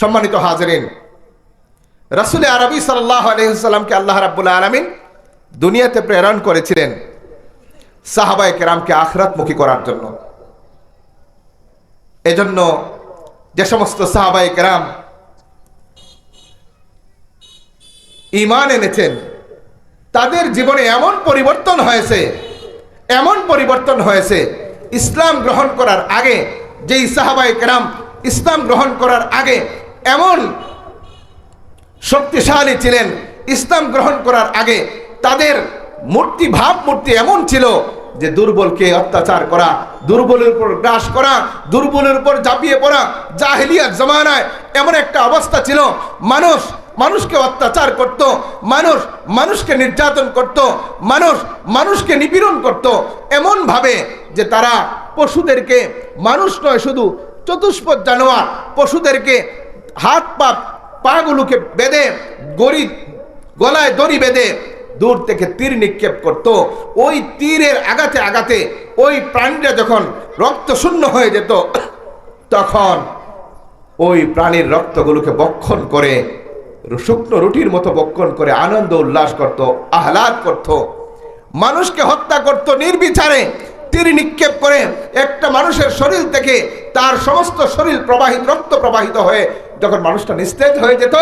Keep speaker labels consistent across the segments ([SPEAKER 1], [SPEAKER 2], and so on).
[SPEAKER 1] সম্মানিত হাজরিন, রাসুল আরবি সাল্লাহ আলহিসাল্লামকে আল্লাহ রাবুল আলমিন দুনিয়াতে প্রেরণ করেছিলেন সাহাবায় কেরামকে আখরাতমুখী করার জন্য। এজন্য যে সমস্ত সাহাবাই কেরাম ইমান এনেছেন, তাদের জীবনে এমন পরিবর্তন হয়েছে, এমন পরিবর্তন হয়েছে, ইসলাম গ্রহণ করার আগে, যেই সাহাবাই কেরাম ইসলাম গ্রহণ করার আগে এমন শক্তিশালী ছিলেন, ইসলাম গ্রহণ করার আগে তাদের মূর্তি, ভাব মূর্তি এমন ছিল যে দুর্বলকে অত্যাচার করা, দুর্বলের উপর গ্রাস করা, দুর্বলের উপর ঝাঁপিয়ে পড়া জাহিলিয়ার জমানায় এমন একটা অবস্থা ছিল। মানুষ, মানুষকে অত্যাচার করত, মানুষ মানুষকে নির্যাতন করত, মানুষ মানুষকে নিপীড়ন করত। এমন ভাবে যে তারা পশুদেরকে, মানুষ নয় শুধু চতুষ্পদ জানোয়ার, পশুদেরকে হাত পা পাগুলোকে বেঁধে, গড়ি, গলায় দড়ি বেঁধে দূর থেকে তীর নিক্ষেপ করত। ওই তীরের আগাতে আগাতে ওই প্রাণীটা যখন রক্ত শূন্য হয়ে যেত, তখন ওই প্রাণীর রক্তগুলোকে বক্ষণ করে, শুকনো রুটির মতো বক্ষণ করে আনন্দ উল্লাস করত, আহ্লাদ করত। মানুষকে হত্যা করত নির্বিচারে। তীর নিক্ষেপ করে একটা মানুষের শরীর থেকে তার সমস্ত শরীর প্রবাহিত, রক্ত প্রবাহিত হয়ে যখন মানুষটা নিস্তেজ হয়ে যেত,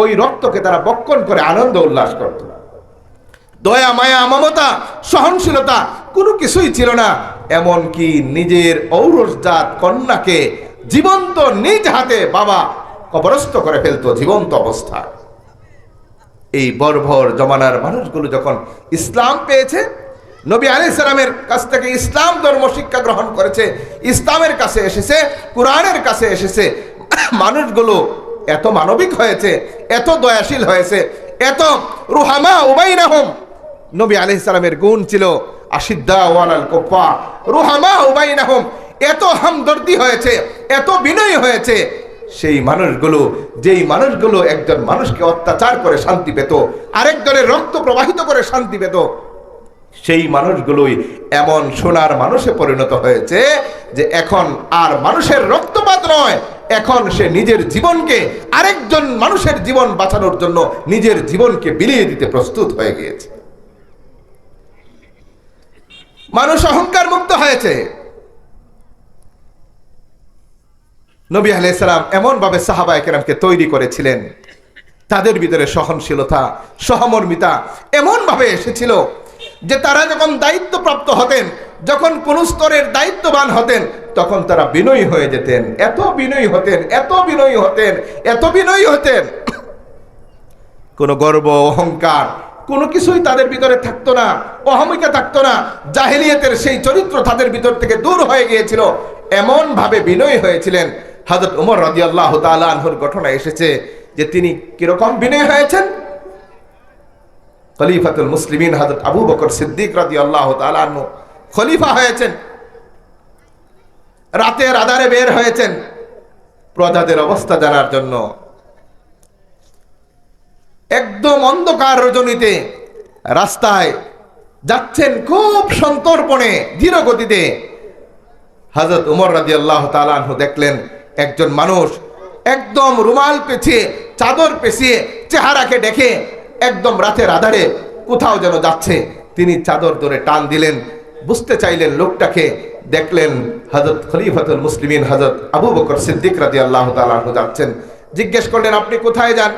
[SPEAKER 1] ওই রক্তকে তারা বক্ষণ করে আনন্দ উল্লাস করত। দয়া, মায়া, মমতা, সহনশীলতা কোনো কিছুই ছিল না, এমনকি নিজের ঔরসজাত কন্যাকে জীবন্ত নিজ হাতে বাবা কবরস্থ করে ফেলতো জীবন্ত অবস্থা এই বর্ভর জমানার মানুষগুলো যখন ইসলাম পেয়েছে নবী আলি সালামের কাছ থেকে ইসলাম ধর্ম শিক্ষা গ্রহণ করেছে, ইসলামের কাছে এসেছে, কোরআনের কাছে এসেছে। মানুষগুলো এত মানবিক হয়েছে, এত দয়াশীল হয়েছে, এত রুহামা উবাইনাহম। নবী আলি সালামের গুণ ছিল আশিদ্দা ওয়ালাল কোফা রুহামা উবাইনাহম, এত হামদর্দি হয়েছে, এত বিনয় হয়েছে। সেই মানুষগুলো, যেই মানুষগুলো একজন মানুষকে অত্যাচার করে শান্তি পেত, আরেকজনের রক্ত প্রবাহিত করে শান্তি পেত সেই মানুষগুলোই এমন সোনার মানুষে পরিণত হয়েছে যে এখন আর মানুষের রক্তপাত নয়, এখন সে নিজের জীবনকে আরেকজন মানুষের জীবন বাঁচানোর জন্য নিজের জীবনকে বিলিয়ে দিতে প্রস্তুত হয়ে গিয়েছে। মানুষ অহংকার মুক্ত হয়েছে। নবী আলাইসালাম এমনভাবে সাহাবা একরামকে তৈরি করেছিলেন। তাদের ভিতরে সহনশীলতা, সহমর্মিতা এমনভাবে এসেছিল যে তারা যখন দায়িত্বপ্রাপ্ত হতেন, যখন কোন স্তরের দায়িত্ববান হতেন, তখন তারা বিনয়ী হয়ে যেতেন। এত বিনয়ী হতেন, এত বিনয়ী হতেন, এত বিনয়ী হতেন। কোনো গর্ব, অহংকার, কোনো কিছুই তাদের ভিতরে থাকতো না, অহমিকা থাকতো না। জাহিলিয়াতের সেই চরিত্র তাদের ভিতর থেকে দূর হয়ে গিয়েছিল। এমন ভাবে বিনয়ী হয়েছিলেন। হাজরত উমর রাজি আল্লাহ তালহর ঘটনা এসেছে যে তিনি কীরকম বিনয় হয়েছেন? খলিফাতুল মুসলিমিন হাজরত আবু বকর সিদ্দিক রাজি আল্লাহ তালু খলিফা হয়েছেন। রাতের আধারে বের হয়েছেন। প্রজাদের অবস্থা জানার জন্য। একদম অন্ধকার রজনীতে রাস্তায় যাচ্ছেন খুব সন্তর্পণে ধীর গতিতে। হজরত উমর রাজি আল্লাহ তালু দেখলেন একজন মানুষ একদম রুমাল পেছিয়ে চাদর পেছিয়ে চেহারাকে দেখে একদম রাতের আধারে কোথাও যেন যাচ্ছে। তিনি চাদর ধরে টান দিলেন। বুঝতে চাইলেন লোকটাকে। দেখলেন হজরত খলিফাতুল মুসলিমিন হজরত আবু বকর সিদ্দিক রাজি আল্লাহ তালু যাচ্ছেন। জিজ্ঞেস করলেন, আপনি কোথায় যান?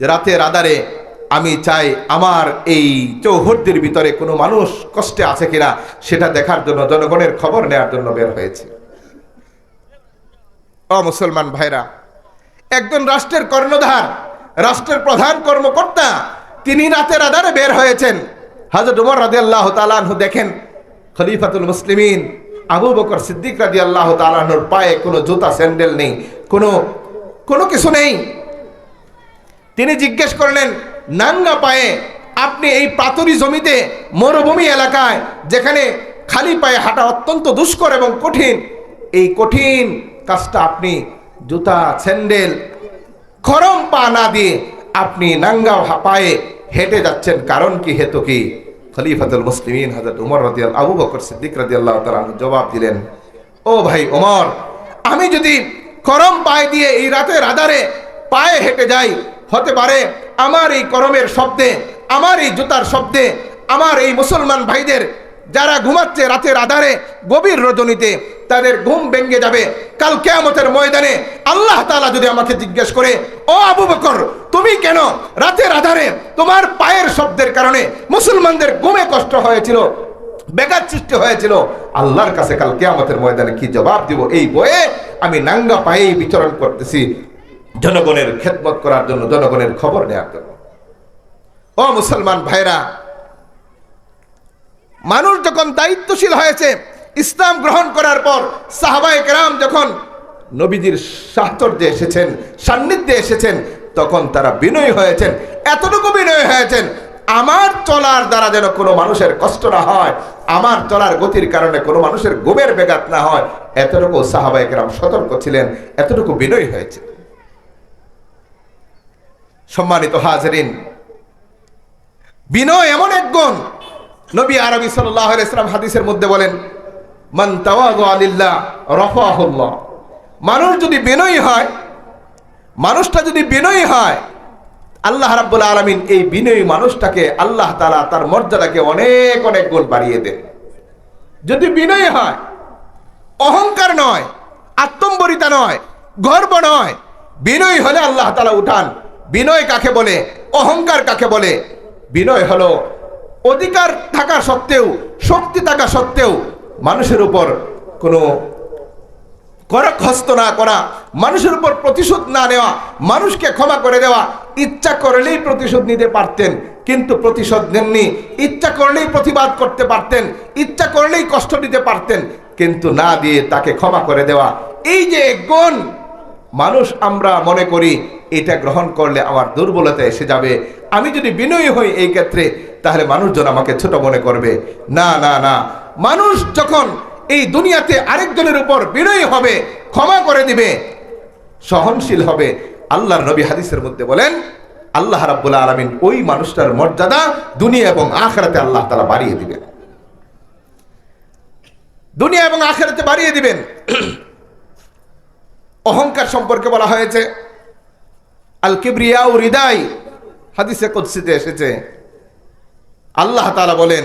[SPEAKER 1] রাতের আধারে আমি চাই আমার এই চৌহদ্দির ভিতরে কোনো মানুষ কষ্টে আছে কিনা, সেটা দেখার জন্য, জনগণের খবর নেয়ার জন্য বের হয়েছে। অ মুসলমান ভাইরা, একজন রাষ্ট্রের কর্ণধার রাষ্ট্রের প্রধান কর্মকর্তা, তিনি রাতের আধারে বের হয়েছেন। হাজর উমর রাজি আল্লাহ তালাহু দেখেন, খলিফাতুল মুসলিমিন আবু বকর সিদ্দিক রাজি আল্লাহ তালাহুর পায়ে কোনো জুতা, স্যান্ডেল নেই, কোনো কোনো কিছু নেই। তিনি জিজ্ঞেস করলেন, নাঙ্গা পায়ে আপনি এই পাথরি জমিতে মরুভূমি এলাকায়, যেখানে খালি পায়ে হাঁটা অত্যন্ত দুষ্কর এবং কঠিন, এই কঠিন কাজটা আপনি জুতা, স্যান্ডেল খরম পা না দিয়ে আপনি নাঙ্গা পায়ে হেঁটে যাচ্ছেন, কারণ কি, হেতু কি? খলিফাতুল মুসলিমিন হাজরত উমর রাদিয়াল, আবু বকর সিদ্দিক রাদিয়াল্লাহু তাআলা জবাব দিলেন, ও ভাই ওমর আমি যদি করম পায়ে দিয়ে এই রাতের আধারে পায়ে হেঁটে যাই, হতে পারে আমার এই করমের শব্দে, আমার এই জুতার শব্দে, আমার এই মুসলমান ভাইদের যারা ঘুমাচ্ছে রাতের আধারে গভীর রজনীতে, তাদের ঘুম ভেঙে যাবে। কাল কেয়ামতের ময়দানে আল্লাহ তালা যদি আমাকে জিজ্ঞেস করে, ও আবু বকর, তুমি কেন রাতের আধারে তোমার পায়ের শব্দের কারণে মুসলমানদের ঘুমে কষ্ট হয়েছিল বেকার সৃষ্টি হয়েছিল? আল্লাহর কাছে কাল কেয়ামতের ময়দানে কি জবাব দিব? এই বয়ে আমি নাঙ্গা পায়েই বিচরণ করতেছি, জনগণের খেদমত করার জন্য জনগণের খবর নেওয়ার জন্য। ও মুসলমান ভাইরা মানুষ যখন দায়িত্বশীল হয়েছে, ইসলাম গ্রহণ করার পর সাহাবায়ে কেরাম যখন নবীজির সাহচর্যে এসেছেন, সান্নিধ্যে এসেছেন, তখন তারা বিনয়ী হয়েছেন। এতটুকু বিনয়ী হয়েছেন, আমার চলার দ্বারা যেন কোনো মানুষের কষ্ট না হয়, আমার চলার গতির কারণে কোনো মানুষের গোবের বেগাত না হয়, এতটুকু সাহাবায়ে কেরাম সতর্ক ছিলেন, এতটুকু বিনয়ী হয়েছে। সম্মানিত হাজরিন, বিনয় এমন এক গুণ নবী আরবি সাল্লাহ ইসলাম হাদিসের মধ্যে বলেন, মান আলিল্লাহ মানুষ যদি বিনয়ী হয়, মানুষটা যদি বিনয়ী হয়, আল্লাহ রাব্বুল আলামিন এই বিনয়ী মানুষটাকে আল্লাহ তালা তার মর্যাদাকে অনেক অনেক গুণ বাড়িয়ে দেন। যদি বিনয়ী হয়, অহংকার নয়, আত্মম্বরিতা নয়, গর্ব নয়, বিনয়ী হলে আল্লাহ তালা উঠান। বিনয় কাকে বলে? অহংকার কাকে বলে? বিনয় হলো অধিকার থাকা সত্ত্বেও, শক্তি থাকা সত্ত্বেও মানুষের উপর কোনো করক হস্ত না করা, মানুষের উপর প্রতিশোধ না নেওয়া, মানুষকে ক্ষমা করে দেওয়া, ইচ্ছা করলেই প্রতিশোধ নিতে পারতেন, কিন্তু প্রতিশোধ নেননি। ইচ্ছা করলেই প্রতিবাদ করতে পারতেন, ইচ্ছা করলেই কষ্ট দিতে পারতেন, কিন্তু না দিয়ে তাকে ক্ষমা করে দেওয়া। এই যে গুণ, মানুষ আমরা মনে করি, এটা গ্রহণ করলে আমার দুর্বলতা এসে যাবে। আমি যদি বিনয়ী হই এই ক্ষেত্রে তাহলে মানুষজন আমাকে ছোট মনে করবে। না না না। মানুষ যখন এই দুনিয়াতে আরেকজনের উপর বিনয়ী হবে, ক্ষমা করে দিবে, সহনশীল হবে। আল্লাহর নবী হাদিসের মধ্যে বলেন, আল্লাহ রাব্বুল আলামিন ওই মানুষটার মর্যাদা দুনিয়া এবং আখেরাতে আল্লাহ তাআলা বাড়িয়ে দিবেন। দুনিয়া এবং আখেরাতে বাড়িয়ে দিবেন। অহংকার সম্পর্কে বলা হয়েছে। আল কিবরিয়া ও হৃদয় হাদিসে কুদসিতে এসেছে। আল্লাহ তাআলা বলেন,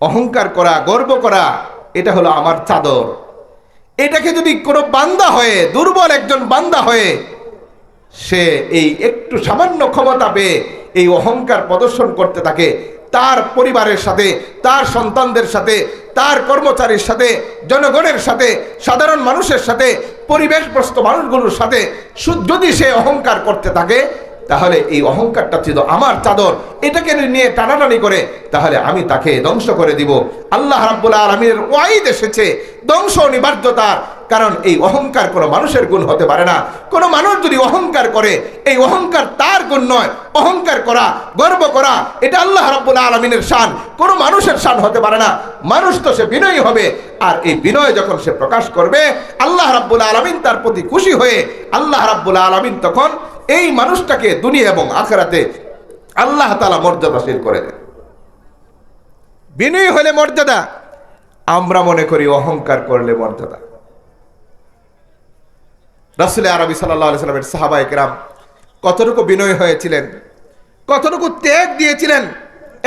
[SPEAKER 1] অহংকার করা, গর্ব করা, এটা হলো আমার চাদর। এটাকে যদি কোনো বান্দা হয়ে, দুর্বল একজন বান্দা হয়ে, সে এই একটু সামান্য ক্ষমতা পেয়ে এই অহংকার প্রদর্শন করতে থাকে, তার পরিবারের সাথে, তার সন্তানদের সাথে, তার কর্মচারীর সাথে, জনগণের সাথে, সাধারণ মানুষের সাথে, পরিবেশগ্রস্ত মানুষগুলোর সাথে যদি সে অহংকার করতে থাকে তাহলে এই অহংকারটা ছিল আমার চাদর। এটাকে নিয়ে টানাটানি করে, তাহলে আমি তাকে ধ্বংস করে দিব। আল্লাহ রাব্বুল আলমীর ওয়াইদ এসেছে, ধ্বংস অনিবার্যতার কারণ এই অহংকার কোনো মানুষের গুণ হতে পারে না। কোনো মানুষ যদি অহংকার করে, এই অহংকার তার গুণ নয়। অহংকার করা, গর্ব করা, এটা আল্লাহ রাব্বুল আলমিনের শান। কোনো মানুষের শান হতে পারে না। মানুষ তো সে বিনয়ী হবে। আর এই বিনয় যখন সে প্রকাশ করবে, আল্লাহ রাব্বুল আলমিন তার প্রতি খুশি হয়ে, আল্লাহ রাব্বুল আলমিন তখন এই মানুষটাকে দুনিয়া এবং আখেরাতে আল্লাহ তালা মর্যাদাশীল করে দেন। বিনয়ী হলে মর্যাদা, আমরা মনে করি অহংকার করলে মর্যাদা। রাসুল আরবি সাল্লামের সাহাবাই কেরাম কতটুকু বিনয় হয়েছিলেন, কতটুকু ত্যাগ দিয়েছিলেন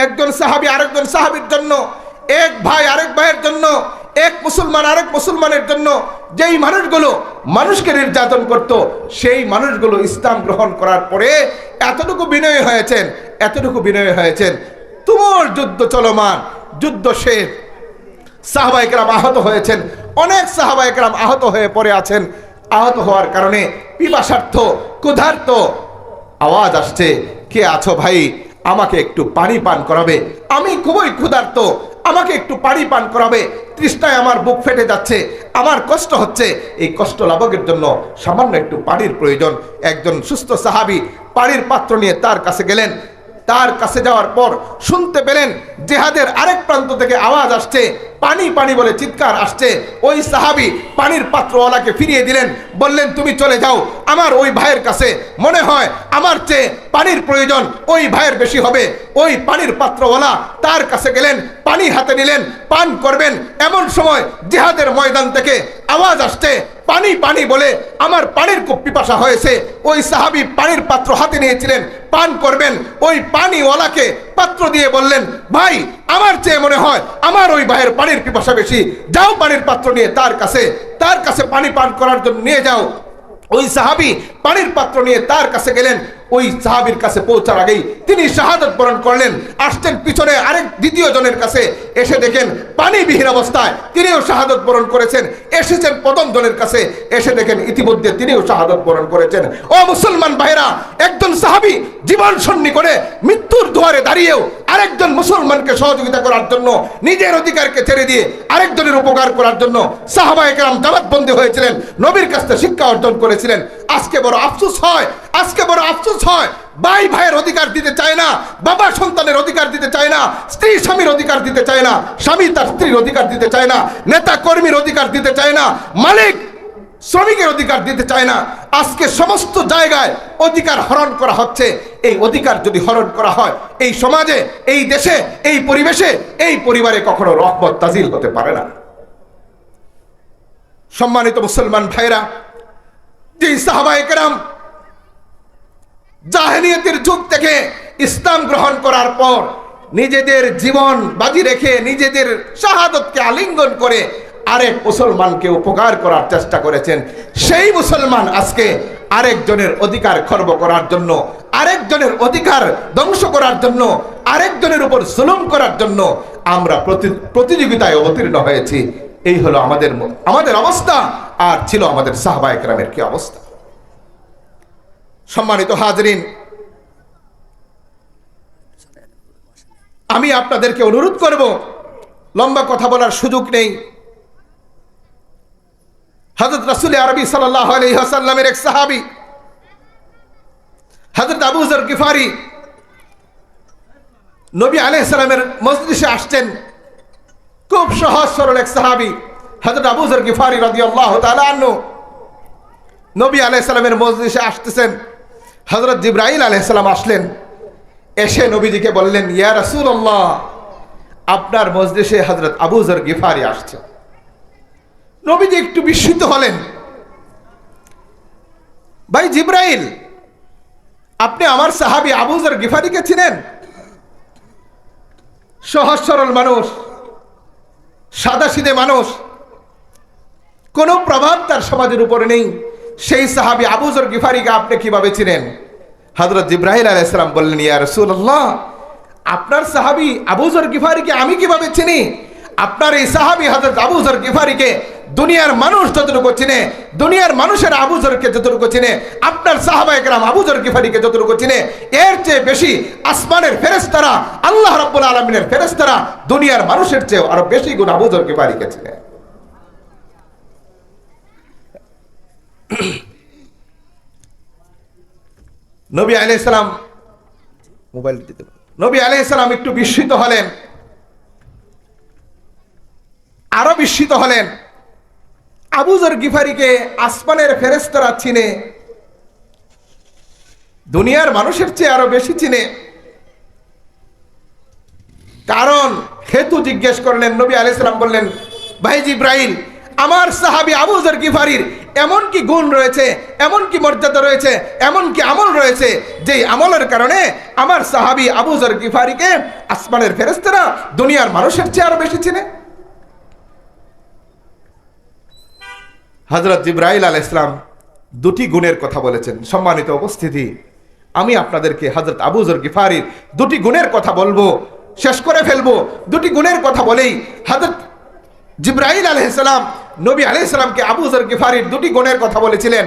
[SPEAKER 1] একজন সাহাবি আরেকজন সাহাবির জন্য, এক ভাই আরেক ভাইয়ের জন্য এক মুসলমান আরেক মুসলমানের জন্য যেই মানুষগুলো মানুষকে নির্যাতন করত, সেই মানুষগুলো ইসলাম গ্রহণ করার পরে এতটুকু বিনয় হয়েছেন, এতটুকু বিনয় হয়েছেন। তুমুল যুদ্ধ চলমান, যুদ্ধ শেষ। সাহাবাইকরাম আহত হয়েছেন। অনেক সাহাবাইকরাম আহত হয়ে পড়ে আছেন। আহত হওয়ার কারণে পিপাসার্থ ক্ষুধার্ত আওয়াজ আসছে। কে আছো ভাই? আমাকে একটু পানি পান করাবে। আমি খুবই ক্ষুধার্ত। আমাকে একটু পানি পান করাবে। তৃষ্ণায় আমার বুক ফেটে যাচ্ছে। আমার কষ্ট হচ্ছে। এই কষ্ট লাভকের জন্য সামান্য একটু পানির প্রয়োজন। একজন সুস্থ সাহাবি পানির পাত্র নিয়ে তার কাছে গেলেন। তার কাছে যাওয়ার পর শুনতে পেলেন, জেহাদের আরেক প্রান্ত থেকে আওয়াজ আসছে। পানি পানি বলে চিৎকার আসছে। ওই সাহাবি পানির পাত্রওয়ালাকে ফিরিয়ে দিলেন, বললেন, তুমি চলে যাও। আমার ওই ভাইয়ের কাছে মনে হয় আমার চেয়ে পানির প্রয়োজন, ওই ভাইয়ের বেশি হবে। ওই পানির পাত্রওয়ালা তার কাছে গেলেন, পানি হাতে নিলেন, পান করবেন। এমন সময় জিহাদের ময়দান থেকে আওয়াজ আসছে, পানি পানি বলে আমার পানির খুব পিপাসা হয়েছে। ওই সাহাবি পানির পাত্র হাতে নিয়েছিলেন, পান করবেন। ওই পানিওয়ালাকে পাত্র দিয়ে বললেন, ভাই আমার চেয়ে মনে হয় আমার ওই ভাইয়ের পানির পিপাসা বেশি। যাও পানির পাত্র নিয়ে তার কাছে তার কাছে পানি পান করার জন্য নিয়ে যাও। ওই সাহাবি পানির পাত্র নিয়ে তার কাছে গেলেন। ওই সাহাবির কাছে পৌঁছার আগেই তিনি শাহাদত বরণ করলেন। আসছেন পিছনে আরেক দ্বিতীয় জনের কাছে। এসে দেখেন পানিবিহীন অবস্থায় তিনিও শাহাদত বরণ করেছেন। এসেছেন প্রথম জনের কাছে। এসে দেখেন ইতিমধ্যে তিনিও শাহাদত বরণ করেছেন। ও মুসলমান ভাইরা একজন সাহাবি জীবন সন্নি করে মৃত্যুর দুয়ারে দাঁড়িয়েও আরেকজন মুসলমানকে সহযোগিতা করার জন্য, নিজের অধিকারকে ছেড়ে দিয়ে আরেকজনের উপকার করার জন্য সাহাবা একরাম জামাতবন্দি হয়েছিলেন, নবীর কাছ থেকে শিক্ষা অর্জন করেছিলেন। আজকে বড় আফসোস হয়, আজকে বড় আফসোস হয়। ভাই ভাইয়ের অধিকার দিতে চায় না, বাবা সন্তানের অধিকার দিতে চায় না, স্ত্রী স্বামীর অধিকার দিতে চায় না, স্বামী তার স্ত্রীর অধিকার দিতে চায় না, নেতা কর্মীর অধিকার দিতে চায় না, মালিক শ্রমিকের অধিকার দিতে চায় না। আজকে সমস্ত জায়গায় অধিকার হরণ করা হচ্ছে। এই অধিকার যদি হরণ করা হয়, এই সমাজে, এই দেশে, এই পরিবেশে, এই পরিবারে কখনো রহমত তাজিল হতে পারে না। সম্মানিত মুসলমান ভাইরা যে সাহাবায়ে কেরাম জাহেনিয়তের যুগ থেকে ইসলাম গ্রহণ করার পর নিজেদের জীবন বাজি রেখে নিজেদের শাহাদতকে আলিঙ্গন করে আরেক মুসলমানকে উপকার করার চেষ্টা করেছেন। সেই মুসলমান আজকে আরেকজনের অধিকার খর্ব করার জন্য, আরেকজনের অধিকার ধ্বংস করার জন্য, আরেকজনের উপর জুলুম করার জন্য আমরা প্রতি- প্রতিযোগিতায় অবতীর্ণ হয়েছি। এই হলো আমাদের আমাদের অবস্থা, আর ছিল আমাদের সাহবা একরামের কি অবস্থা। সম্মানিত হাজরিন, আমি আপনাদেরকে অনুরোধ করব, লম্বা কথা বলার সুযোগ নেই। হজরত রাসুল আরবি আলহিহাসাল্লামের এক সাহাবি হজরত আবুজর গিফারি নবী আলাইসালামের মসজিদে আসছেন। খুব সহজ সরল এক সাহাবি হজরত আবুজর গিফারি রাজি আল্লাহ তালু নবী আলাইসালামের মসজিদে আসতেছেন। হজরত জিব্রাহিল আলাইসালাম আসলেন। এসে নবীজিকে বললেন, ইয়া রাসুল আপনার মসজিদে হজরত আবুজর গিফারি আসছে। নবীজি একটু বিস্মিত হলেন। ভাই জিব্রাইল, আপনি আমার সাহাবি আবুজর গিফারিকে ছিলেন সহজ সরল মানুষ, সাদা সিদে মানুষ। কোনো প্রভাব তার সমাজের উপরে নেই। সেই সাহাবি আবুজর গিফারিকে আপনি কীভাবে চিনেন? হজরত জিব্রাহিল আলাইসালাম বললেন, ইয়া রসুল্লাহ আপনার সাহাবি আবুজর গিফারিকে আমি কীভাবে চিনি? আপনার এই সাহাবি হজরত আবুজর গিফারিকে দুনিয়ার মানুষ যতটুকু চিনে, দুনিয়ার মানুষের আবুজরকে যতটুকু চিনে, আপনার সাহাবা একরাম আবুজর গিফারিকে যতটুকু চিনে, এর চেয়ে বেশি আসমানের ফেরেস্তারা আল্লাহ রব্বুল আলমিনের ফেরেস্তারা দুনিয়ার মানুষের চেয়েও আরও বেশি গুণ আবুজর গিফারিকে চিনে। নবী আলাইসালাম মোবাইল দিতে। নবী আলাইসালাম একটু বিস্মিত হলেন। আরও বিস্মিত হলেন। আবুজর গিফারিকে আসমানের ফেরেস্তারা চিনে, দুনিয়ার মানুষের চেয়ে আরও বেশি চিনে। কারণ হেতু জিজ্ঞেস করলেন, নবী আলাইসালাম বললেন, ভাই জিব্রাহিল আমার সাহাবি আবুজর গিফারির এমন কি গুণ রয়েছে, এমন কি মর্যাদা রয়েছে, এমন কি আমল রয়েছে যে আমলের কারণে আমার সাহাবি আবুজর গিফারিকে আসমানের ফেরেস্তারা দুনিয়ার মানুষের চেয়ে আরও বেশি চিনে? হজরত জিব্রাইল আল ইসলাম দুটি গুণের কথা বলেছেন। সম্মানিত উপস্থিতি, আমি আপনাদেরকে হজরত আবুজর গিফারির দুটি গুণের কথা বলব, শেষ করে ফেলব। দুটি গুণের কথা বলেই হজরত জিব্রাইল আলহিসাম নবী আলাইসালামকে আবুজর গিফারির দুটি গুণের কথা বলেছিলেন।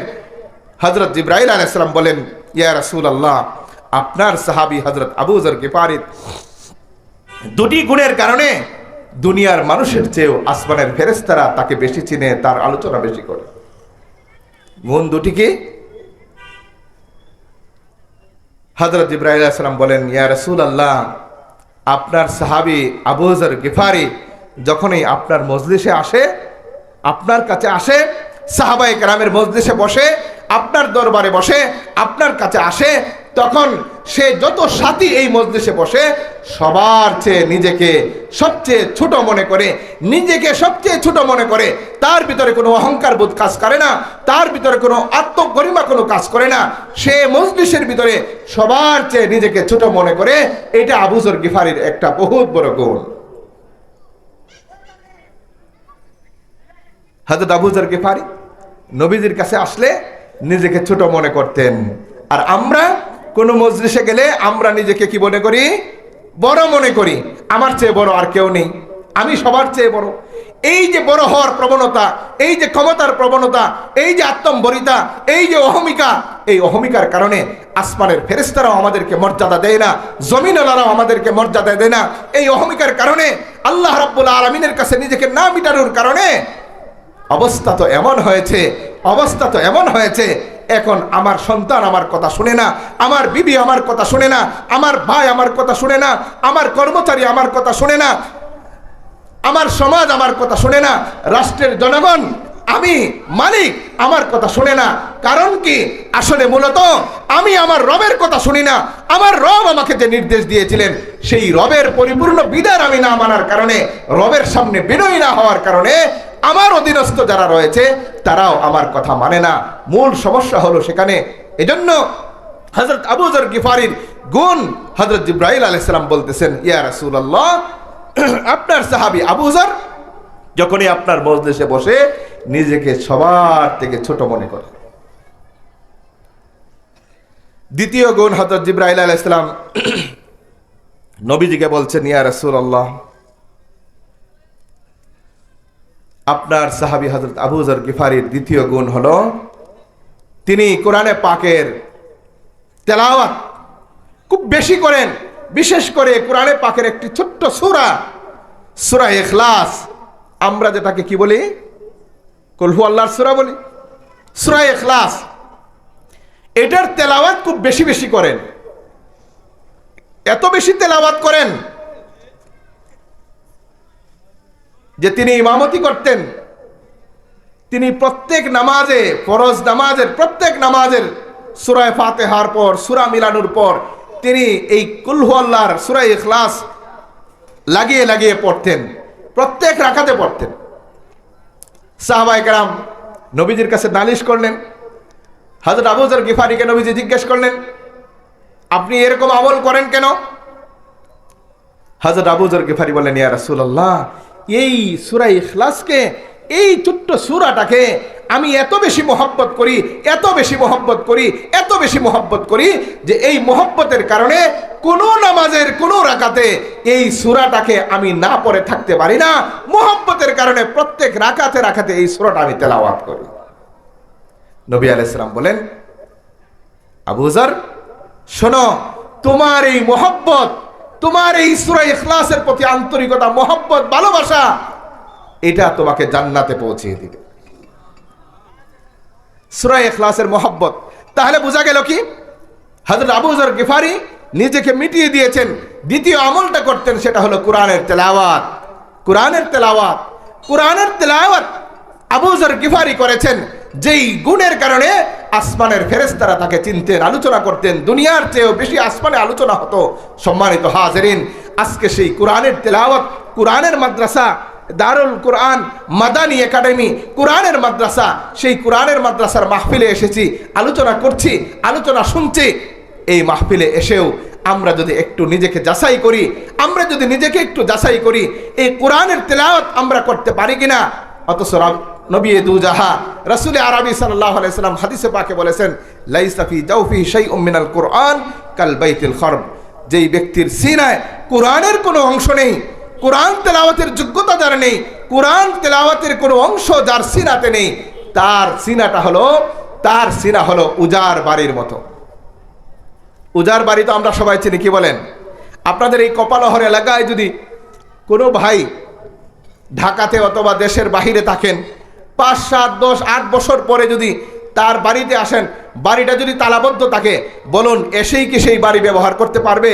[SPEAKER 1] হজরত জিব্রাইল আলাইসালাম বলেন, ইয়া রাসূল আল্লাহ আপনার সাহাবি হজরত আবুজর গিফারির দুটি গুণের কারণে দুনিয়ার মানুষের চেয়েও আসমানের ফেরেস্তারা তাকে বেশি চিনে, তার আলোচনা বেশি করে। গুণ দুটি কি? হজরত ইব্রাহিম আসসালাম বলেন, ইয়া রসুল আল্লাহ আপনার সাহাবি আবুজর গিফারি যখনই আপনার মজলিসে আসে, আপনার কাছে আসে সাহাবাই গ্রামের মজলিসে বসে, আপনার দরবারে বসে, আপনার কাছে আসে তখন সে যত সাথী এই মজলিসে বসে, সবার চেয়ে নিজেকে সবচেয়ে ছোট মনে করে, নিজেকে সবচেয়ে ছোট মনে করে, তার ভিতরে কোনো অহংকার বোধ কাজ করে না, তার ভিতরে কোনো আত্মগরিমা কোনো কাজ করে না, সে মজলিসের ভিতরে সবার চেয়ে নিজেকে ছোট মনে করে, এটা আবুজর গিফারির একটা বহুত বড় গুণ। হজরত আবুজর গিফারি নবীজির কাছে আসলে নিজেকে ছোট মনে করতেন। আর আমরা কোনো মজলিসে গেলে আমরা নিজেকে কি মনে করি? বড় মনে করি। আমার চেয়ে বড় আর কেউ নেই। আমি সবার চেয়ে বড়। এই যে বড় হওয়ার প্রবণতা, এই যে ক্ষমতার প্রবণতা, এই যে আত্মম্বরিতা, এই যে অহমিকা, এই অহমিকার কারণে আসমানের ফেরেস্তারাও আমাদেরকে মর্যাদা দেয় না, জমিনওয়ালারাও আমাদেরকে মর্যাদা দেয় না। এই অহমিকার কারণে আল্লাহ রাব্বুল আলমিনের কাছে নিজেকে না মিটানোর কারণে অবস্থা তো এমন হয়েছে, অবস্থা তো এমন হয়েছে এখন আমার সন্তান আমার কথা শুনে না, আমার বিবি আমার কথা শুনে না, আমার ভাই আমার কথা শুনে না, আমার কর্মচারী আমার কথা শুনে না, আমার সমাজ আমার কথা শুনে না, রাষ্ট্রের জনগণ, আমি মালিক আমার কথা শুনে না। কারণ কি? আসলে মূলত আমি আমার রবের কথা শুনি না। আমার রব আমাকে যে নির্দেশ দিয়েছিলেন, সেই রবের পরিপূর্ণ বিধান আমি না মানার কারণে, রবের সামনে বিনয়ী না হওয়ার কারণে আমার অধীনস্থ যারা রয়েছে, তারাও আমার কথা মানে না। মূল সমস্যা হলো সেখানে। এজন্য হজরত আবুজর গিফারির গুণ হজরত জিব্রাহিল আলাইসালাম বলতেছেন, ইয়া রাসূলুল্লাহ, আপনার সাহাবি আবুজর যখনই আপনার মজলিসে বসে নিজেকে সবার থেকে ছোট মনে করে। দ্বিতীয় গুণ হজরত জিব্রাহিল আলাইসালাম নবীজিকে বলছেন, ইয়া রাসূলুল্লাহ আপনার সাহাবি হজরত আবুজর গিফারির দ্বিতীয় গুণ হল তিনি কোরআনে পাকের তেলাওয়াত খুব বেশি করেন, বিশেষ করে কোরআনে পাকের একটি ছোট্ট সুরা সুরা এখলাস আমরা যেটাকে কি বলি? কলহু আল্লাহর সুরা বলি। সুরা এখলাস এটার তেলাওয়াত খুব বেশি বেশি করেন। এত বেশি তেলাওয়াত করেন যে তিনি ইমামতি করতেন। তিনি প্রত্যেক নামাজে, ফরজ নামাজের প্রত্যেক নামাজের সুরায় ফাতেহার পর, সুরা মিলানোর পর, তিনি এই কুলহু আল্লাহর সুরাই ইখলাস লাগিয়ে লাগিয়ে পড়তেন। প্রত্যেক রাখাতে পড়তেন। সাহাবাই কারাম নবীজির কাছে নালিশ করলেন। হাজর আবুজর গিফারিকে নবীজি জিজ্ঞেস করলেন, আপনি এরকম আমল করেন কেন? হাজর আবুজর গিফারি বলেন ইয়া রাসূলুল্লাহ এই সুরাই ইখলাসকে, এই ছোট্ট সুরাটাকে আমি এত বেশি মোহব্বত করি, এত বেশি মোহব্বত করি, এত বেশি মোহব্বত করি যে এই মোহব্বতের কারণে কোনো নামাজের কোনো রাকাতে এই সুরাটাকে আমি না পড়ে থাকতে পারি না। মোহব্বতের কারণে প্রত্যেক রাকাতে রাখাতে এই সুরাটা আমি তেলাওয়াত করি। নবী আলাইসালাম বলেন আবুজার শোনো, তোমার এই মোহব্বত তোমার এই সুরা ইখলাসের প্রতি আন্তরিকতা, মোহব্বত, ভালোবাসা, এটা তোমাকে জান্নাতে পৌঁছিয়ে দিবে। সুরা ইখলাসের মোহব্বত। তাহলে বোঝা গেল কি? হযরত আবুজর গিফারি নিজেকে মিটিয়ে দিয়েছেন। দ্বিতীয় আমলটা করতেন সেটা হলো কোরআনের তেলাওয়াত। কোরআনের তেলাওয়াত। কোরআনের তেলাওয়াত আবুজর গিফারি করেছেন, যেই গুণের কারণে আসমানের ফেরেস্তারা তাকে চিনতেন আলোচনা করতেন। দুনিয়ার চেয়েও বেশি আসমানে আলোচনা হতো। সম্মানিত হাজরিন, আজকে সেই কোরআনের তেলাওয়াত, কোরআনের মাদ্রাসা, দারুল কোরআন, মাদানী একাডেমি, কোরআনের মাদ্রাসা, সেই কোরআনের মাদ্রাসার মাহফিলে এসেছি, আলোচনা করছি, আলোচনা শুনছি। এই মাহফিলে এসেও আমরা যদি একটু নিজেকে যাচাই করি, আমরা যদি নিজেকে একটু যাচাই করি, এই কোরআনের তেলাওয়াত আমরা করতে পারি কিনা? অথচ নবী দুজাহা রাসূল আরবি সাল্লাম হাদিসে পাকে বলেছেন, লাইসা ফি জাওফি শাইউম মিনাল কোরআন কাল বাইতুল খরব। যেই ব্যক্তির সিনায় কোরআনের কোনো অংশ নেই, কোরআন তেলাওয়াতের যোগ্যতা যার নেই, কোরআন তেলাওয়াতের কোনো অংশ যার সিনাতে নেই, তার সিনাটা হলো, তার সিনা হলো উজার বাড়ির মতো। উজার বাড়ি তো আমরা সবাই চিনি, কি বলেন? আপনাদের এই কপালহর এলাকায় যদি কোনো ভাই ঢাকাতে অথবা দেশের বাহিরে থাকেন পাঁচ, সাত, দশ, আট বছর পরে যদি তার বাড়িতে আসেন, বাড়িটা যদি তালাবদ্ধ থাকে, বলুন, এসেই কি সেই বাড়ি ব্যবহার করতে পারবে?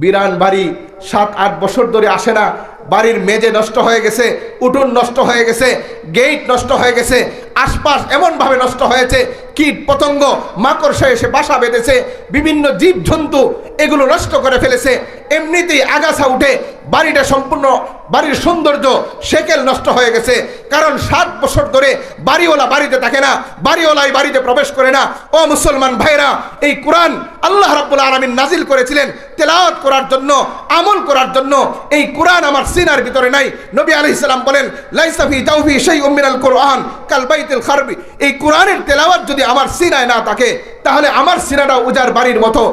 [SPEAKER 1] বিরান বাড়ি সাত, আট বছর ধরে আসে না। বাড়ির মেজে নষ্ট হয়ে গেছে, উঠোন নষ্ট হয়ে গেছে গেট নষ্ট হয়ে গেছে। আশপাশ এমনভাবে নষ্ট হয়েছে। কীট পতঙ্গ, মাকড়সা এসে বাসা বেঁধেছে, বিভিন্ন জীব জন্তু এগুলো নষ্ট করে ফেলেছে। এমনিতেই আগাছা উঠে বাড়িটা সম্পূর্ণ, বাড়ির সৌন্দর্য সেকেল নষ্ট হয়ে গেছে। কারণ সাত বছর ধরে বাড়িওয়ালা বাড়িতে থাকে না, বাড়িওয়ালাই বাড়িতে প্রবেশ করে না। ও মুসলমান ভাইরা এই কোরআন আল্লাহ রাব্বুল আলামিন নাজিল করেছিলেন তেলাওয়াত করার জন্য, আমল করার জন্য। এই কোরআন আমার সিনার ভিতরে নাই। নবী আলাইহিস সালাম বলেন, লাইসা ফি সেই শাইউম মিনাল কোরআন, কাল বাইতুল খারবি। এই কোরআনের তেলাওয়াত যদি আমার সিনায় না থাকে, তাহলে আমার সিনাটা উজার বাড়ির মতো।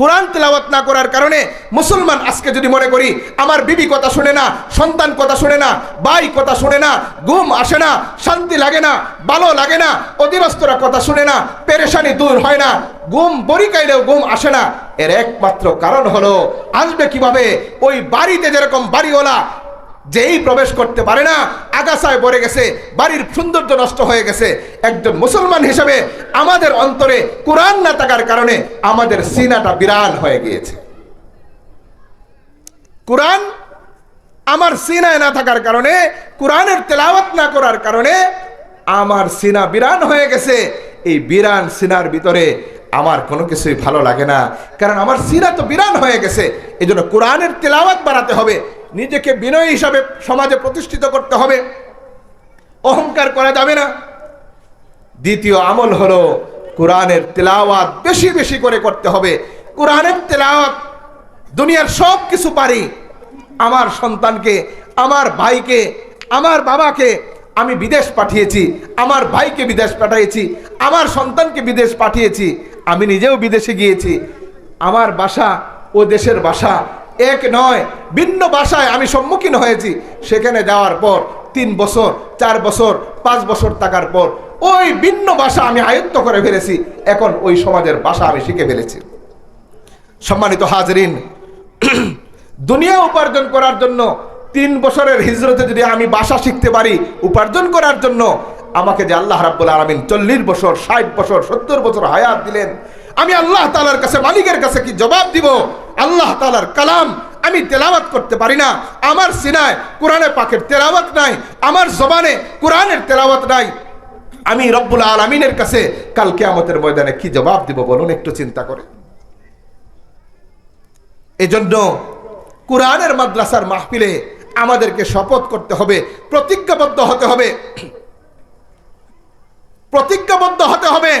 [SPEAKER 1] কোরআন তেলাওয়াত না করার কারণে মুসলমান আজকে যদি মনে করি, আমার বিবি কথা শুনে না, সন্তান কথা শুনে না, ভাই কথা শুনে না, ঘুম আসে না, শান্তি লাগে না, ভালো লাগে না, অধীনস্থরা কথা শুনে না, পেরেশানি দূর হয় না, ঘুম বড়ি কাইলেও ঘুম আসে না। এর একমাত্র কারণ হলো, আসবে কীভাবে? ওই বাড়িতে যেরকম বাড়িওয়ালা যেই প্রবেশ করতে পারে না, আগাছায় পড়ে গেছে, বাড়ির সৌন্দর্য নষ্ট হয়ে গেছে। একজন মুসলমান হিসেবে আমাদের অন্তরে কোরআন না থাকার কারণে আমাদের সিনাটা বিরান হয়ে গিয়েছে। কোরআন আমার সিনায় না থাকার কারণে, কোরআনের তেলাওয়াত না করার কারণে আমার সিনা বিরান হয়ে গেছে। এই বিরান সিনার ভিতরে আমার কোনো কিছুই ভালো লাগে না। কারণ আমার সিনা তো বিরান হয়ে গেছে। এই জন্য কোরআনের তেলাওয়াত বাড়াতে হবে। নিজেকে বিনয়ী হিসাবে সমাজে প্রতিষ্ঠিত করতে হবে। অহংকার করা যাবে না। দ্বিতীয় আমল হলো কোরআনের তেলাওয়াত বেশি বেশি করে করতে হবে। কোরআনের তেলাওয়াত দুনিয়ার সব কিছু পারি। আমার সন্তানকে, আমার ভাইকে, আমার বাবাকে আমি বিদেশ পাঠিয়েছি। আমার ভাইকে বিদেশ পাঠিয়েছি। আমার সন্তানকে বিদেশ পাঠিয়েছি। আমি নিজেও বিদেশে গিয়েছি। আমার বাসা ও দেশের বাসা এক নয়, ভিন্ন ভাষায় আমি সম্মুখীন হয়েছি। সেখানে যাওয়ার পর তিন বছর, চার বছর, পাঁচ বছর থাকার পর ওই ভিন্ন ভাষা আমি আয়ত্ত করে ফেলেছি। এখন ওই সমাজের ভাষা আমি শিখে ফেলেছি। সম্মানিত হাজরিন, দুনিয়া উপার্জন করার জন্য তিন বছরের হিজরতে যদি আমি ভাষা শিখতে পারি, উপার্জন করার জন্য আমাকে যে আল্লাহ রাব্বুল আলমিন চল্লিশ বছর, ষাট বছর, সত্তর বছর হায়াত দিলেন, আমি আল্লাহ তালার কাছে, মালিকের কাছে কি জবাব দিব? আল্লাহ তালার কালাম আমি তেলাওয়াত করতে পারি না। আমার সিনায় কোরআনে পাকের তেলাওয়াত নাই, আমার জবানে কোরআনের তেলাওয়াত নাই। আমি রব্বুল আলমিনের কাছে কালকে আমাদের ময়দানে কি জবাব দিব বলুন একটু চিন্তা করে এজন্য কোরআনের মাদ্রাসার মাহফিলে আমাদেরকে শপথ করতে হবে, প্রতিজ্ঞাবদ্ধ হতে হবে। প্রতিজ্ঞাবদ্ধ হতে হবে।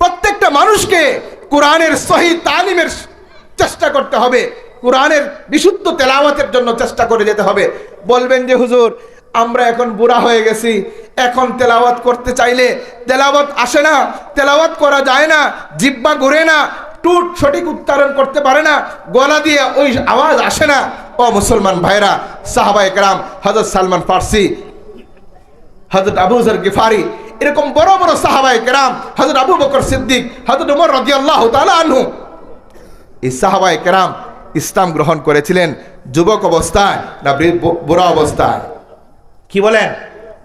[SPEAKER 1] প্রত্যেকটা মানুষকে কোরআনের সহি তালিমের চেষ্টা করতে হবে। কোরআনের বিশুদ্ধ তেলাওয়াতের জন্য চেষ্টা করে যেতে হবে। বলবেন যে, হুজুর, আমরা এখন বুড়া হয়ে গেছি। এখন তেলাওয়াত করতে চাইলে তেলাওয়াত আসে না, তেলাওয়াত করা যায় না, জিব্বা ঘুরে না, টুট সঠিক উচ্চারণ করতে পারে না, গলা দিয়ে ওই আওয়াজ আসে না। ও মুসলমান ভাইরা, সাহাবা একরাম হজরত সালমান ফার্সি হজরত আবু জর গিফারি, এরকম বড় বড় সাহাবাই কেরাম হজরত আবু বকর সিদ্দিক হজরত উমর রাদিয়াল্লাহু তাআলা আনহু এই সাহাবাই কেরাম ইসলাম গ্রহণ করেছিলেন যুবক অবস্থায় না বুড়া অবস্থায়। কি বলেন?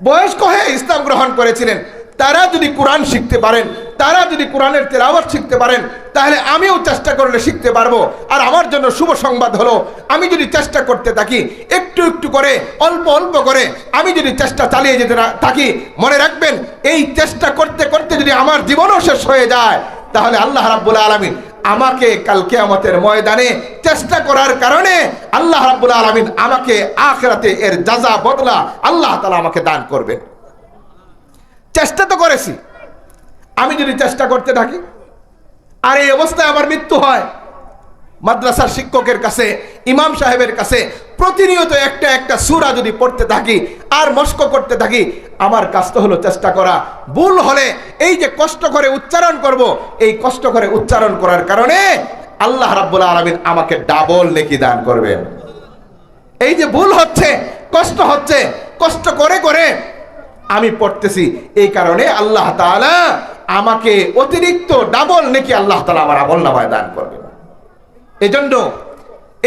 [SPEAKER 1] বয়স্ক হয়ে ইসলাম গ্রহণ করেছিলেন। তারা যদি কোরআন শিখতে পারেন, তারা যদি কোরআনের তেলাওয়াত শিখতে পারেন, তাহলে আমিও চেষ্টা করলে শিখতে পারব। আর আমার জন্য শুভ সংবাদ হলো, আমি যদি চেষ্টা করতে থাকি, একটু একটু করে, অল্প অল্প করে, আমি যদি চেষ্টা চালিয়ে যেতে থাকি, মনে রাখবেন, এই চেষ্টা করতে করতে যদি আমার জীবনও শেষ হয়ে যায়, তাহলে আল্লাহ রাব্বুল আলামিন আমাকে কালকে আমাদের ময়দানে চেষ্টা করার কারণে আল্লাহ রাব্বুল আলমিন আমাকে আখরাতে এর যাজা বদলা আল্লাহ তালা আমাকে দান করবেন। চেষ্টা তো করেছি। আমি যদি চেষ্টা করতে থাকি, আর এই অবস্থায় আমার মৃত্যু হয় মাদ্রাসার শিক্ষকের কাছে, ইমাম সাহেবের কাছে প্রতিনিয়ত একটা একটা সুরা যদি পড়তে থাকি আর মস্ক করতে থাকি, আমার কাজ তো হলো চেষ্টা করা। ভুল হলে এই যে কষ্ট করে উচ্চারণ করব, এই কষ্ট করে উচ্চারণ করার কারণে আল্লাহ রাব্বুল আলামিন আমাকে ডাবল নেকি দান করবেন। এই যে ভুল হচ্ছে, কষ্ট হচ্ছে, কষ্ট করে করে আমি পড়তেছি, এই কারণে আল্লাহ তাআলা আমাকে অতিরিক্ত ডাবল নাকি আল্লাহ তালা আমার আমল নামায় দান করবেন। এজন্য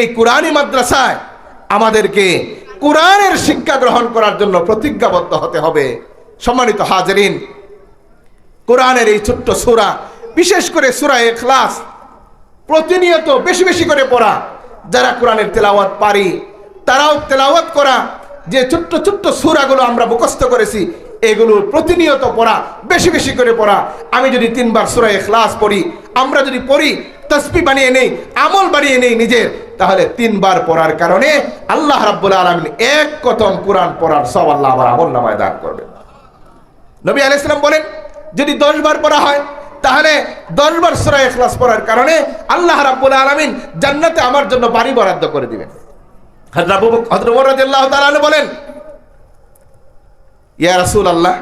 [SPEAKER 1] এই কোরআনী মাদ্রাসায় আমাদেরকে কোরআনের শিক্ষা গ্রহণ করার জন্য প্রতিজ্ঞাবদ্ধ হতে হবে। সম্মানিত হাজরিন, কোরআনের এই ছোট্ট সূরা, বিশেষ করে সূরা ইখলাস, প্রতিনিয়ত বেশি বেশি করে পড়া। যারা কোরআনের তেলাওয়াত পারি, তারাও তেলাওয়াত করা। যে ছোট্ট ছোট্ট সুরাগুলো আমরা মুখস্থ করেছি, এগুলো প্রতিনিয়ত পড়া, বেশি বেশি করে পড়া। আমি যদি তিনবার সুরা এখলাস পড়ি, আমরা যদি পড়ি তসবি বানিয়ে নেই, আমল বানিয়ে নেই নিজের। তাহলে তিনবার পড়ার কারণে আল্লাহ রাব্বুল আলামিন এক কথম কোরআন পড়ার সব আল্লাহ আমার আমল নামায় দান করবেন নবী আলাইহিস সালাম বলেন, যদি দশ বার পড়া হয়, তাহলে দশ বার সুরা ইখলাস পড়ার কারণে আল্লাহ রাব্বুল আলামিন জান্নাতে আমার জন্য বাড়ি বরাদ্দ করে দিবেন। তাআলা বলেন, ইয়া রাসূলুল্লাহ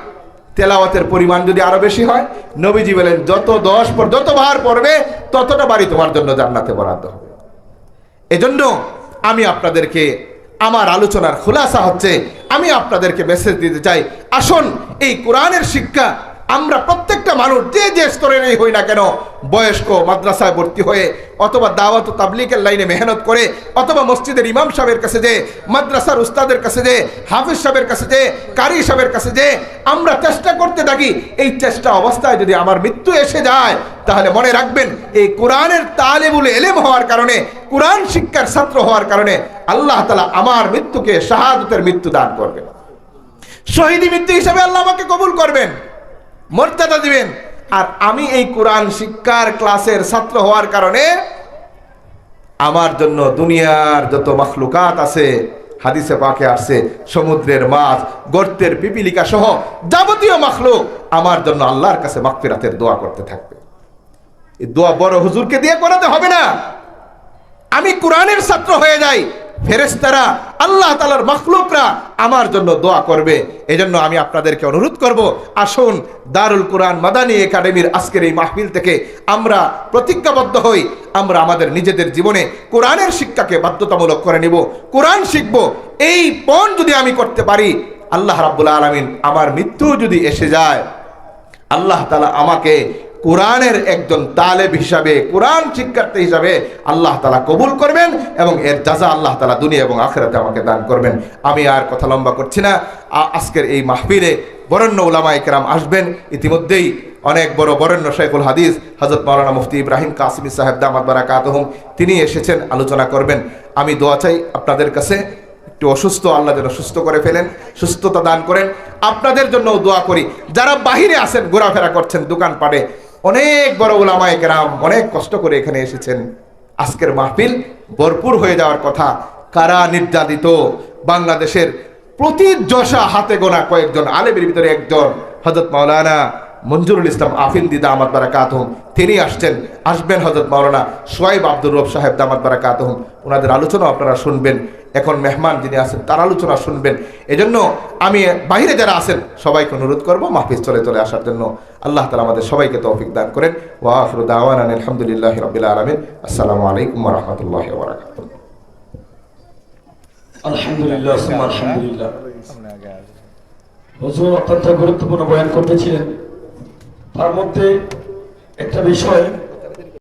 [SPEAKER 1] তেলাওয়াতের পরিমাণ যদি আরও বেশি হয়, নবীজি বলেন, যত দশ পর যত ভার পড়বে, ততটা বাড়ি তোমার জন্য জান্নাতে বরাদ্দ হবে। এজন্য আমি আপনাদেরকে, আমার আলোচনার খুলাসা হচ্ছে, আমি আপনাদেরকে মেসেজ দিতে চাই, আসুন, এই কোরআনের শিক্ষা আমরা প্রত্যেকটা মানুষ যে যে স্তরেরই হই না কেন, বয়স্ক, মাদ্রাসায় ভর্তি হয়ে অথবা দাওয়াত তাবলিকের লাইনে মেহনত করে, অথবা মসজিদের ইমাম সাহেবের কাছে যে মাদ্রাসার উস্তাদের কাছে যে হাফিজ সাহেবের কাছে যে কারি সাহেবের কাছে যে আমরা চেষ্টা করতে থাকি, এই চেষ্টা অবস্থায় যদি আমার মৃত্যু এসে যায়, তাহলে মনে রাখবেন, এই কোরআনের তালেবুল এলেম হওয়ার কারণে, কোরআন শিক্ষার ছাত্র হওয়ার কারণে আল্লাহ তালা আমার মৃত্যুকে শাহাদতের মৃত্যু দান করবেন। শহীদি মৃত্যু হিসাবে আল্লাহ আমাকে কবুল করবেন। মর্যাদা দিবেন। আর আমি এই কোরআন শিক্ষার ক্লাসের ছাত্র হওয়ার কারণে আমার জন্য দুনিয়ার যত মখলুকাত আছে, হাদিসে পাকে আসছে, সমুদ্রের মাছ, গর্তের পিপিলিকা সহ যাবতীয় মখলুক আমার জন্য আল্লাহর কাছে মাগফিরাতের দোয়া করতে থাকবে। এই দোয়া বড় হুজুরকে দিয়ে করাতে হবে না। আমি কোরআনের ছাত্র হয়ে যাই ফেরেস্তারা আল্লাহ তালার মখলুকরা আমার জন্য দোয়া করবে। এজন্য আমি আপনাদেরকে অনুরোধ করব, আসুন দারুল কোরআন মাদানী একাডেমির আজকের এই মাহফিল থেকে আমরা প্রতিজ্ঞাবদ্ধ হই, আমরা আমাদের নিজেদের জীবনে কোরআনের শিক্ষাকে বাধ্যতামূলক করে নিব। কোরআন শিখব, এই পণ যদি আমি করতে পারি, আল্লাহ রাব্বুল আলমিন আমার মৃত্যু যদি এসে যায়, আল্লাহ তালা আমাকে কোরআনের একজন তালেব হিসাবে, কোরআন শিক্ষার্থী হিসাবে আল্লাহ তালা কবুল করবেন এবং এর যাজা আল্লাহ তালা দুনিয়া এবং আখেরাতে আমাকে দান করবেন। আমি আর কথা লম্বা করছি না। আজকের এই মাহফিলে বরণ্য উলামা একরাম আসবেন। ইতিমধ্যেই অনেক বড় বরেণ্য শেখুল হাদিস হজরত মৌলানা মুফতি ইব্রাহিম কাসিমি সাহেব দামাত বারাকাতহুম, তিনি এসেছেন, আলোচনা করবেন। আমি দোয়া চাই আপনাদের কাছে, একটু অসুস্থ, আল্লাহ যেন সুস্থ করে ফেলেন, সুস্থতা দান করেন। আপনাদের জন্য দোয়া করি। যারা বাহিরে আছেন, ঘোরাফেরা করছেন, দোকানপাটে অনেক বড় ওলামা একরাম অনেক কষ্ট করে এখানে এসেছেন। আজকের মাহফিল ভরপুর হয়ে যাওয়ার কথা। কারা নির্যাতিত? বাংলাদেশের প্রতি যশা হাতে গোনা কয়েকজন, আলেমের ভিতরে একজন হজরত মাওলানা মঞ্জুরুল ইসলাম আফিন দিদা আহমদ বারাকাতহম তিনি আসছেন, আসবেন হজরত মাওলানা সোয়াইব আব্দুর রব সাহেব দামাত বারাকাতহম ওনাদের আলোচনা আপনারা শুনবেন। এখন মেহমান যিনি আছেন, তার আলোচনা শুনবেন। এজন্য আমি বাইরে যারা আছেন, সবাইকে অনুরোধ করব মাহফিজ চলে চলে আসার জন্য। আল্লাহ তালা আমাদের সবাইকে তৌফিক দান করেন। ওয়াফরু আলহামদুলিল্লাহ রবিল আলমিন। আসসালামু আলাইকুম রহমতুল্লাহ
[SPEAKER 2] আলহামদুলিল্লাহ অত্যন্ত গুরুত্বপূর্ণ বয়ান করতেছিলেন। তার মধ্যে একটা বিষয়